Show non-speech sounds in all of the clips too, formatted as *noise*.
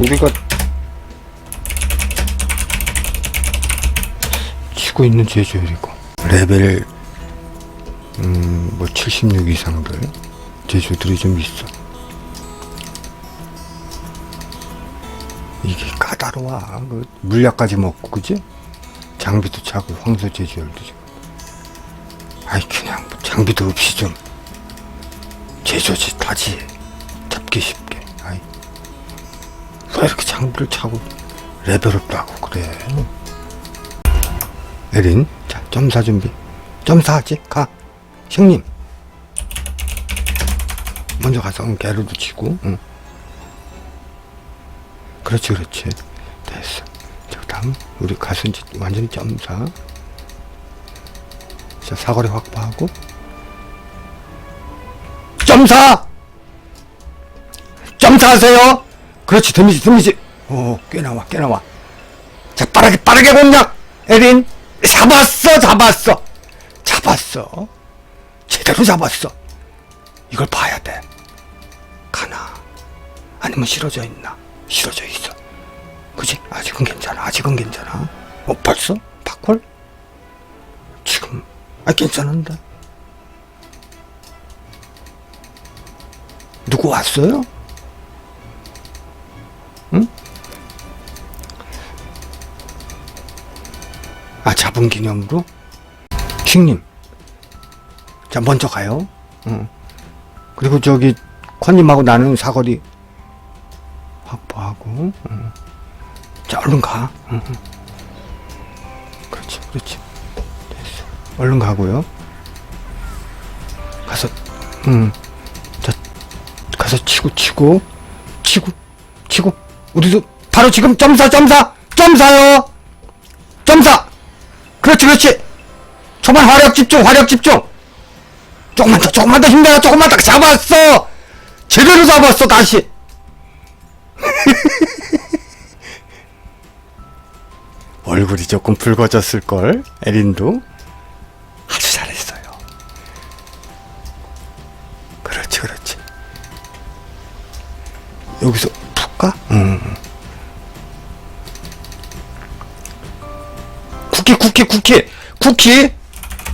우리가 치고 있는 제주열이고. 레벨 음 뭐 76 이상들 제주들이 좀 있어. 이게 까다로워. 그 물약까지 먹고 그지? 장비도 차고 황소 제주열도 지고 아이 그냥 뭐 장비도 없이 좀 제조지 타지. 잡기 아이 왜 이렇게 장비를 차고 레벨업도 하고 그래. 에린 자 점사 준비. 점사 하지 가. 형님. 먼저 가서 응, 개로도 치고 응. 그렇지 그렇지. 됐어. 자 다음 우리 가서 이제 완전히 점사. 자 사거리 확보하고. 점사! 점사하세요 그렇지 데미지 데미지. 오꽤 나와 꽤 나와. 자 빠르게 빠르게 공략. 에린 잡았어 잡았어. 잡았어. 제대로 잡았어. 이걸 봐야 돼. 가나. 아니면 싫어져 있나? 싫어져 있어. 그지? 아직은 괜찮아 아직은 괜찮아. 어 벌써? 파콜 지금 아 괜찮은데. 누구 왔어요? 응? 아 잡은 기념으로? 킹님 자 먼저 가요 응. 그리고 저기 컨님하고 나는 사거리 확보하고 응. 자 얼른 가 응. 응. 그렇지 그렇지 됐어 얼른 가고요 가서 응. 자 가서 치고 치고 치고 우리도 바로 지금 점사 점사 점사요. 점사. 그렇지 그렇지. 초반 화력 집중 화력 집중. 조금만 더 조금만 더 힘내라. 조금만 더 잡았어. 제대로 잡았어 다시. *laughs* 얼굴이 조금 붉어졌을걸? 에린도 쿠키 쿠키. 쿠키?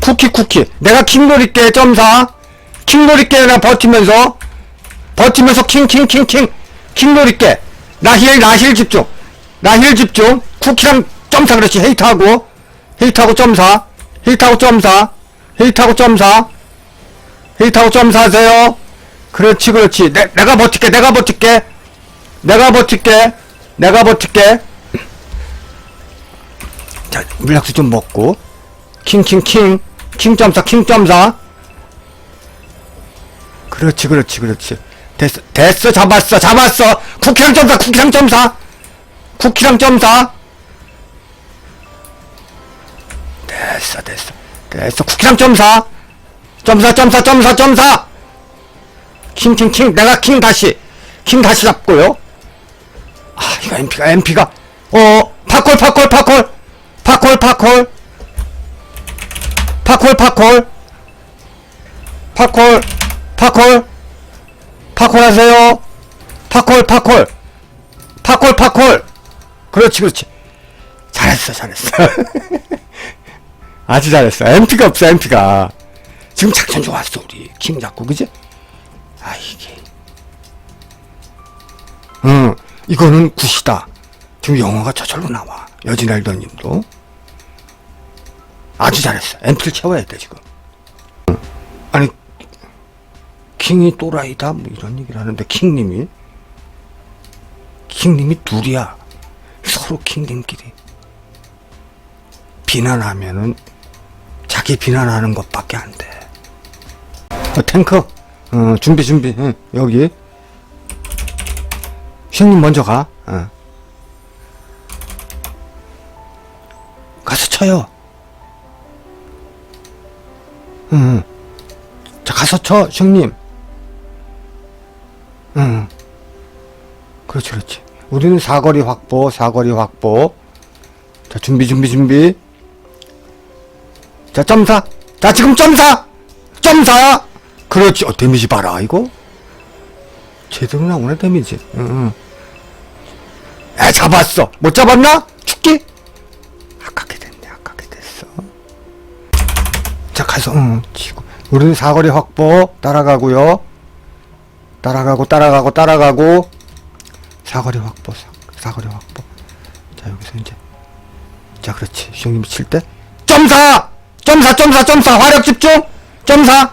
쿠키 쿠키. 내가 킹 노릴게 점사. 킹 노릴게 나 버티면서. 버티면서 킹 킹 킹킹. 킹 노릴게. 나힐 나힐 집중. 나힐 집중. 쿠키랑 점사 그렇지. 헤이트하고. 헤이트하고 점사. 헤이트하고 점사. 헤이트하고 점사. 헤이트하고 점사 하세요. 그렇지 그렇지. 내, 내가 버틸게 내가 버틸게. 내가 버틸게. 내가 버틸게 자 물약수 좀 먹고. 킹킹킹. 킹점사 킹점사. 그렇지 그렇지 그렇지. 됐어 됐어 잡았어 잡았어. 쿠키랑 점사 쿠키랑 점사. 쿠키랑 점사. 됐어 됐어. 됐어 쿠키랑 점사. 점사 점사 점사 점사. 킹킹킹. 내가 킹 다시. 킹 다시 잡고요. 아 이거 MP가 MP가. 어 파콜 파콜 파콜 파콜 파콜. 파콜 파콜. 파콜 파콜. 파콜 하세요. 파콜 파콜. 파콜 파콜. 그렇지 그렇지. 잘했어 잘했어. *laughs* 아주 잘했어. MP가 없어 MP가. 지금 작전 좋았어 우리. 킹 잡고 그지? 아 이게. 응. 이거는 굿이다. 지금 영어가 저절로 나와. 여진알더님도 아주 잘했어 MP를 채워야 돼 지금 응. 아니 킹이 또라이다 뭐 이런 얘기를 하는데 킹님이 킹님이 둘이야 서로 킹님끼리 비난하면은 자기 비난하는 것밖에 안 돼. 어, 탱크, 어, 준비, 준비, 응, 여기. 형님 먼저 가, 어. 가서 쳐요. 응, 응. 자, 가서 쳐, 형님. 응. 그렇지, 그렇지. 우리는 사거리 확보, 사거리 확보. 자, 준비, 준비, 준비. 자, 점사. 자, 지금 점사! 점사! 그렇지. 어, 데미지 봐라, 이거. 제대로 나오네, 데미지. 응, 응. 에 잡았어 못 잡았나? 죽기? 가서 응 치고. 우리는 사거리 확보 따라가고요. 따라가고 따라가고 따라가고. 사거리 확보 사, 사거리 확보. 자 여기서 이제. 자 그렇지. 형님이 칠때. 점사! 점사 점사 점사. 화력 집중! 점사!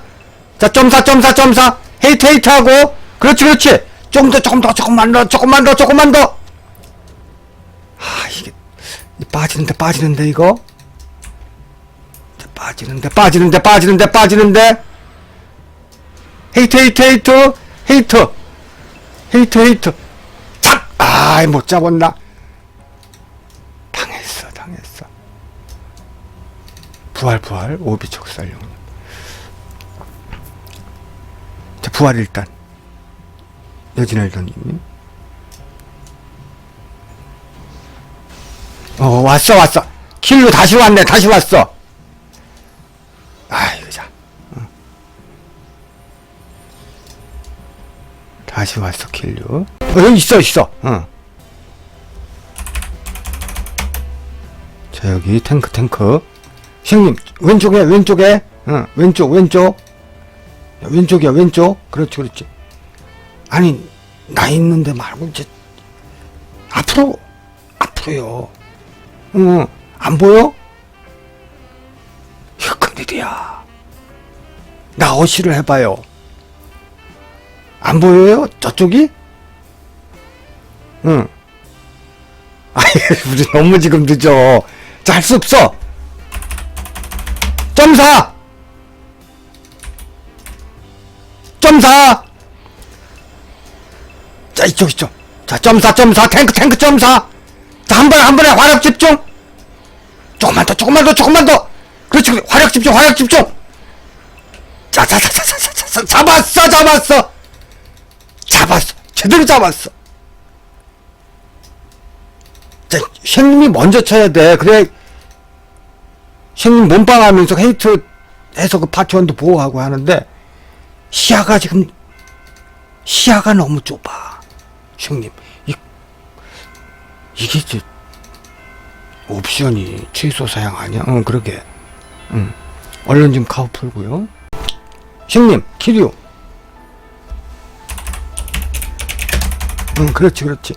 자 점사 점사 점사. 헤이트 헤이트 하고. 그렇지 그렇지. 조금 더 조금 더 조금만 더 조금만 더 조금만 더. 아 이게 이 빠지는데 빠지는데 이거? 자, 빠지는데 빠지는데 빠지는데 빠지는데. 헤이트 헤이트 헤이트 헤이트. 헤이트 헤이트. 잡 아이 못 잡았나? 당했어 당했어. 부활 부활. 오비 척살용 자 부활 일단. 여진을더님. 어 왔어 왔어. 킬로 다시 왔네 다시 왔어 다시 왔어 킬류. 어 있어 있어. 응. 자 여기 탱크 탱크. 형님 왼쪽에 왼쪽에. 응 왼쪽 왼쪽. 야, 왼쪽이야 왼쪽. 그렇지 그렇지. 아니 나 있는데 말고 이제 앞으로 앞으로요. 응, 안 보여? 이거 큰일이야. 나 어시를 해봐요. 안 보여요? 저쪽이? 응. 아니, *laughs* 우리 너무 지금 늦어. 자, 할 수 없어! 점사! 점사! 자, 이쪽, 이쪽. 자, 점사, 점사, 탱크, 탱크, 점사! 자, 한 번에, 한 번에 화력 집중! 조금만 더, 조금만 더, 조금만 더! 그렇지, 화력 집중, 화력 집중! 자, 자, 자, 자, 자, 자, 자, 잡았어, 잡았어! 잡았어. 제대로 잡았어. 자, 형님이 먼저 쳐야 돼. 그래, 형님 몸빵 하면서 헤이트 해서 그 파티원도 보호하고 하는데, 시야가 지금, 시야가 너무 좁아. 형님. 이 이게 이제 옵션이 최소 사양 아니야? 응 그러게 응 얼른 좀 카우 풀고요 형님 키류 응 그렇지 그렇지.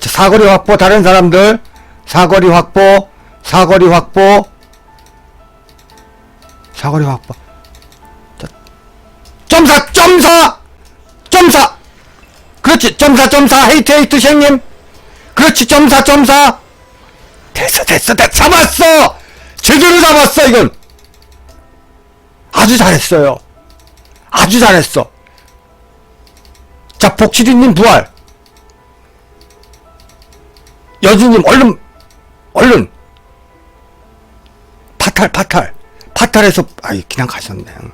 자, 사거리 확보 다른 사람들. 사거리 확보 사거리 확보. 사거리 확보. 자, 점사 점사 점사. 그렇지 점사 점사. 헤이트 헤이트 형님. 그렇지 점사 점사. 됐어 됐어 됐어 잡았어. 제대로 잡았어 이건. 아주 잘했어요. 아주 잘했어. 자 복실이님 부활 여주님 얼른 얼른. 파탈 파탈. 파탈에서 아이 그냥 가셨네. 응.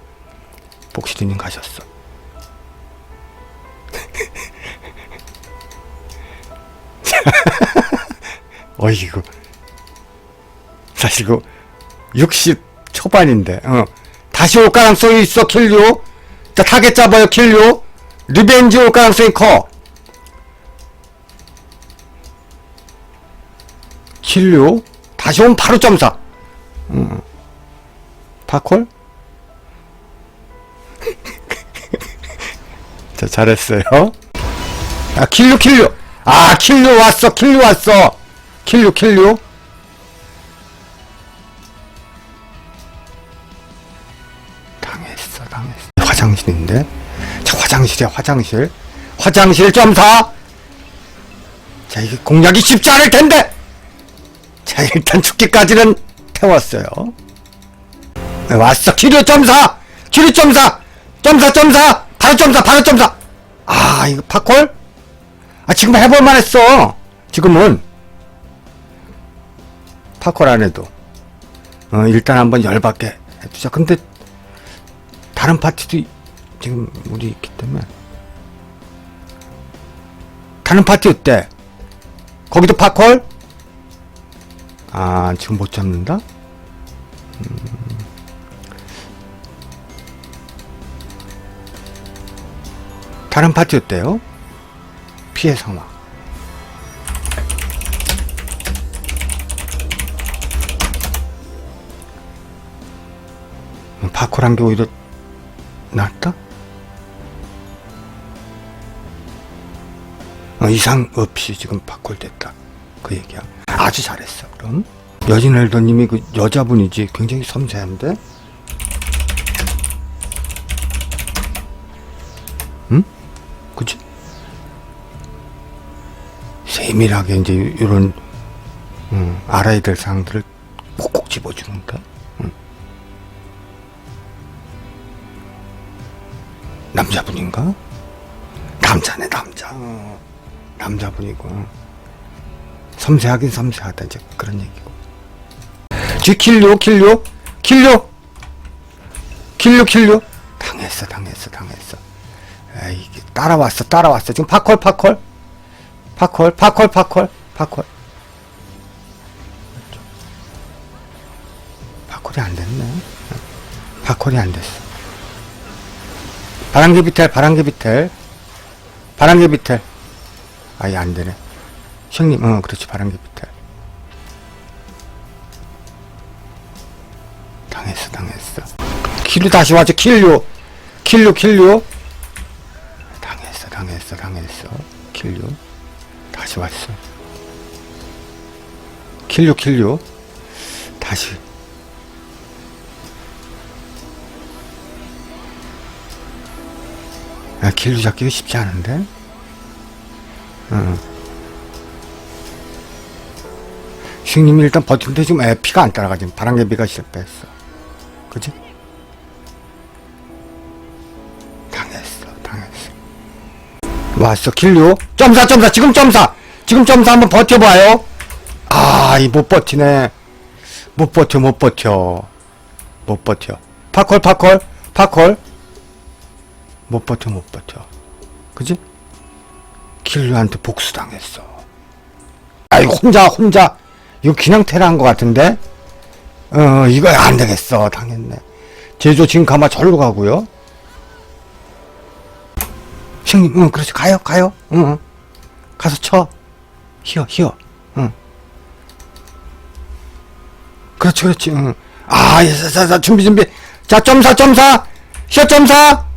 복실이님 가셨어. *laughs* 어이구. 사실 그 60 초반인데 어. 다시 올 가능성이 있어 킬류? 자 타겟 잡아요 킬류? 리벤지 올 가능성이 커 킬류 다시 오면 바로 점사. 음. 파콜? *laughs* 자 잘했어요. 아 킬류 킬류 아 킬류 왔어 킬류 왔어. 킬류 킬류 당했어 당했어. 화장실인데? 자 화장실이야 화장실. 화장실 점사. 자 이게 공략이 쉽지 않을 텐데 자 일단 죽기까지는 태웠어요. 네, 왔어. 킬류 점사! 킬류 점사! 점사 점사! 바로 점사 바로 점사! 아 이거 팝콜? 아 지금 해볼만 했어. 지금은. 파콜 안 해도. 어 일단 한번 열받게 해두자. 근데 다른 파티도 이- 지금 우리 있기 때문에. 다른 파티 어때? 거기도 파콜? 아 지금 못 잡는다? 음. 다른 파티 어때요? 피해 상황 뭐 파코란 게 오히려 낫다? 어, 이상 없이 지금 파콜 됐다 그 얘기야 아주 잘했어, 그럼. 여진 엘더님이 그 여자분이지 굉장히 섬세한데? 응? 그치? 세밀하게 이제 이런 음, 알아야 될 사항들을 콕콕 집어주는데. 음. 남자분인가? 남자네 남자. 어, 남자분이고. 섬세하긴 섬세하다 이제 그런 얘기고. 쥐 킬류 킬류 킬류 킬류 킬류 당했어 당했어 당했어. 에이 따라왔어 따라왔어 지금 파콜 파콜 파콜 파콜 파콜 파콜. 파콜이 안 됐네. 파콜이 안 됐어. 바람개 비텔, 바람개 비텔. 바람개 비텔. 아예 안 되네. 형님, 어, 그렇지, 바람개 비텔. 당했어, 당했어. 킬류 다시 와줘, 킬류. 킬류, 킬류. 당했어, 당했어, 당했어. 킬류. 다시 왔어. 킬류, 킬류. 다시. 아, 길도 잡기가 쉽지 않은데? 응. 슈님이 일단 버티는데 지금 애 피가 안 따라가 지금 바람개비가 실패했어. 그지? 당했어, 당했어. 왔어, 킬류. 점사, 점사, 지금 점사! 지금 점사 한번 버텨봐요. 아, 이 못 버티네. 못 버텨, 못 버텨. 못 버텨. 파콜, 파콜, 파콜. 못 버텨 못 버텨 그지? 킬류한테 복수당했어 아이 혼자 혼자 이거 그냥 테러한 것 같은데? 어 이거 안 되겠어 당했네 제조 지금 가마 절로 가고요. 형님 응 그렇지. 가요 가요. 응, 응. 가서 쳐. 히어 히어. 응. 그렇지 그렇지. 응. 아 예, 자, 자, 자, 준비 준비. 자 점사 점사. 히어 점사.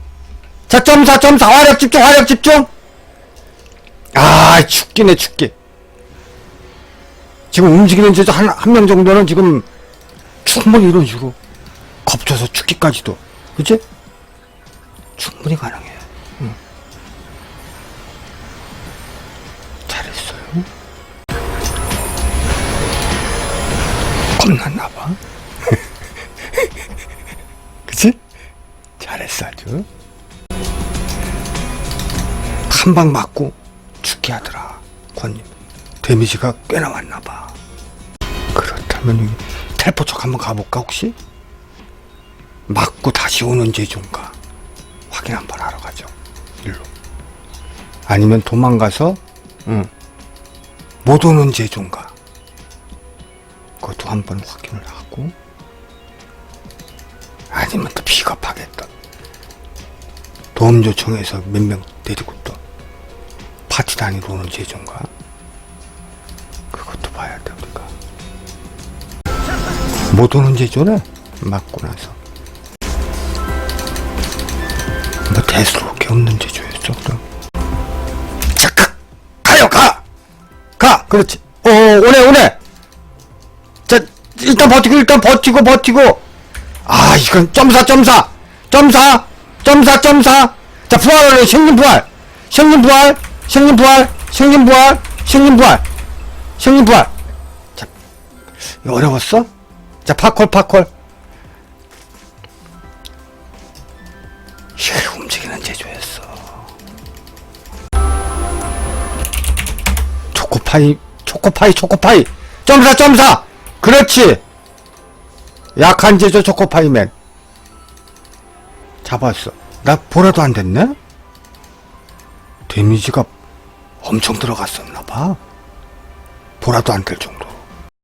자, 점사, 점사, 화력 집중, 화력 집중! 아, 죽기네, 죽기. 지금 움직이는 제도 한, 한 명 정도는 지금 충분히 이런 식으로 겁줘서 죽기까지도. 그치? 충분히 가능해. 응. 잘했어요. 겁났나 봐. *laughs* 그치? 잘했어, 아주. 한 방 맞고 죽게 하더라 권님 데미지가 꽤나 왔나 봐 그렇다면 여기 텔포 쪽 한번 가볼까 혹시? 맞고 다시 오는 제종가 확인 한번 하러 가죠 일로 아니면 도망가서 응. 못 오는 제종가 그것도 한번 확인을 하고 아니면 또 비겁하겠다 도움 요청해서 몇 명 데리고 또 파티 다니러 오는 제종가 못 오는 제조네 맞고 나서. 뭐 대수롭게 없는 제조였어 그럼 자 가! 가요 가! 가! 그렇지. 어 오네 오네! 자 일단 버티고 일단 버티고 버티고. 아 이건 점사 점사! 점사! 점사 점사! 자 부활을 생긴 부활! 생긴 부활! 생긴 부활! 생긴 부활! 생긴 부활! 생긴 부활! 자 어려웠어? 자 파콜 파콜. 이게 움직이는 제조였어. 초코파이 초코파이 초코파이. 점사 점사! 그렇지! 약한 제조 초코파이맨. 잡았어. 나 보라도 안 됐네? 데미지가 엄청 들어갔었나봐. 보라도 안 될 정도